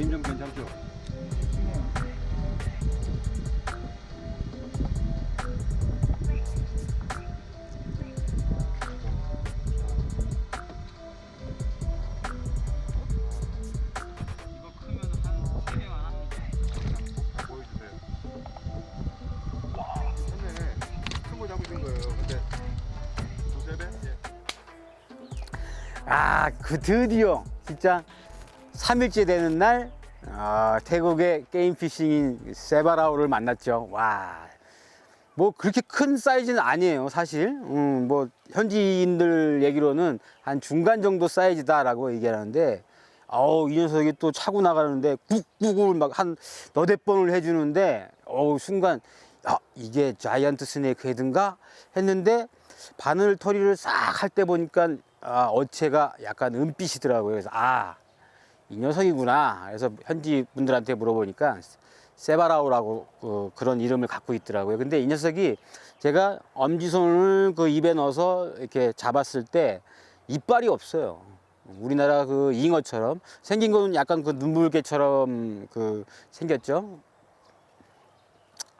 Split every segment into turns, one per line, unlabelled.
힘좀 괜찮죠?
이거 크면 한 3명 안 합니다.
아, 보여주세요. 와, 좋네. 큰거 잡으신 거예요. 근데 두세 배? 예.
아, 그 드디어 진짜 3일째 되는 날 아, 태국의 게임 피싱인 세바라오를 만났죠. 와. 뭐 그렇게 큰 사이즈는 아니에요, 사실. 음, 뭐 현지인들 얘기로는 한 중간 정도 사이즈다라고 얘기하는데 어우, 이 녀석이 또 차고 나가는데 꾹꾹을 막 한 너댓 번을 해주는데 어우, 순간 아, 이게 자이언트 스네이크 헤드인가 했는데 바늘 터리를 싹 할 때 보니까 아, 어체가 약간 은빛이더라고요. 그래서 아, 이 녀석이구나. 그래서 현지 분들한테 물어보니까 세바라우라고 그, 그런 이름을 갖고 있더라고요. 근데 이 녀석이 제가 엄지손을 그 입에 넣어서 이렇게 잡았을 때 이빨이 없어요. 우리나라 그 잉어처럼 생긴 거는 약간 그 눈물개처럼 그 생겼죠.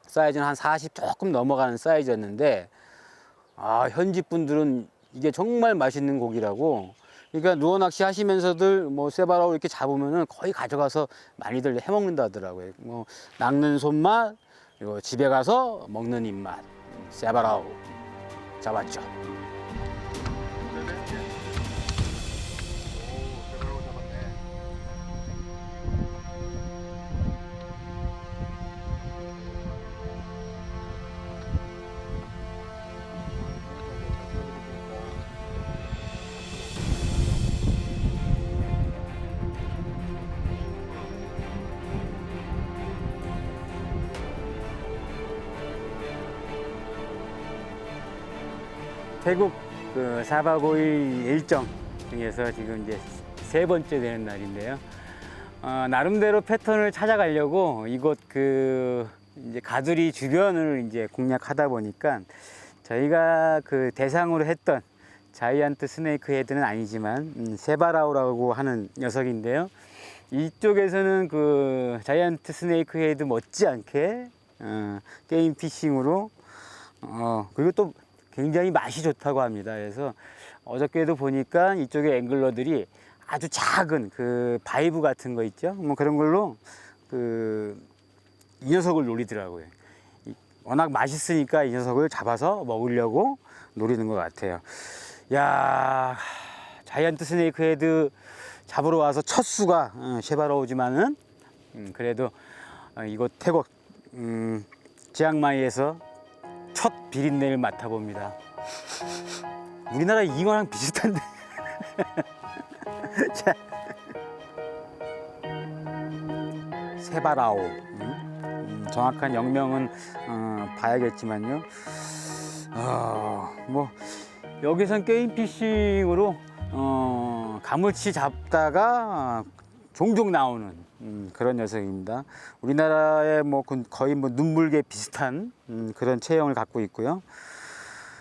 사이즈는 한 40 조금 넘어가는 사이즈였는데 아 현지 분들은 이게 정말 맛있는 고기라고 그러니까 누워 낚시 하시면서들 뭐 세바라우 이렇게 잡으면은 거의 가져가서 많이들 해 먹는다 하더라고요. 뭐 낚는 손맛 그리고 집에 가서 먹는 입맛 세바라우 잡았죠. 태국 그 4박 5일 일정 중에서 지금 이제 세 번째 되는 날인데요. 어, 나름대로 패턴을 찾아가려고 이곳 그 이제 가두리 주변을 이제 공략하다 보니까 저희가 그 대상으로 했던 자이언트 스네이크 헤드는 아니지만 음, 세바라우라고 하는 녀석인데요. 이쪽에서는 그 자이언트 스네이크 헤드 못지않게 어, 게임 피싱으로 어, 그리고 또 굉장히 맛이 좋다고 합니다. 그래서 어저께도 보니까 이쪽에 앵글러들이 아주 작은 그 바이브 같은 거 있죠. 뭐 그런 걸로 그 이 녀석을 노리더라고요. 이- 워낙 맛있으니까 이 녀석을 잡아서 먹으려고 노리는 것 같아요. 야 자이언트 스네이크 헤드 잡으러 와서 첫 수가 어, 쉐바로우지만은 음, 그래도 어, 이곳 태국 음, 지앙마이에서 첫 비린내를 맡아봅니다. 우리나라 잉어랑 비슷한데. 자. 세바라오. 음? 음, 정확한 영명은 어, 봐야겠지만요. 어, 뭐 여기선 게임 피싱으로 어, 가물치 잡다가 종종 나오는 음, 그런 녀석입니다. 우리나라의 뭐 그- 거의 뭐 눈물개 비슷한 음, 그런 체형을 갖고 있고요.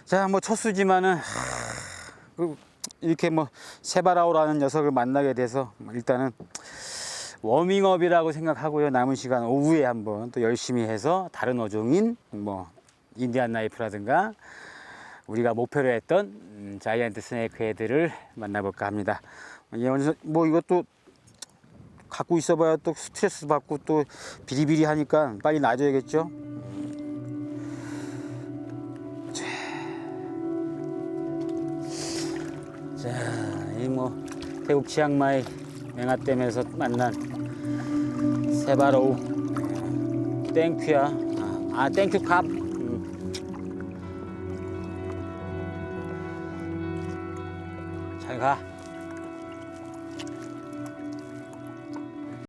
자, 뭐 첫수지만은 하, 그 이렇게 뭐 세바라오라는 녀석을 만나게 돼서 뭐 일단은 워밍업이라고 생각하고요. 남은 시간 오후에 한번 또 열심히 해서 다른 어종인 뭐 인디안 나이프라든가 우리가 목표로 했던 음, 자이언트 스네이크 헤드를 만나볼까 합니다. 예, 뭐 이것도 갖고 있어봐야 또 스트레스 받고 또 비리비리 하니까 빨리 놔줘야겠죠. 자, 이 뭐 태국 치앙마이 맹아댐에서 만난 세바로우 땡큐야. 아, 아 땡큐 캅. 음. 잘 가.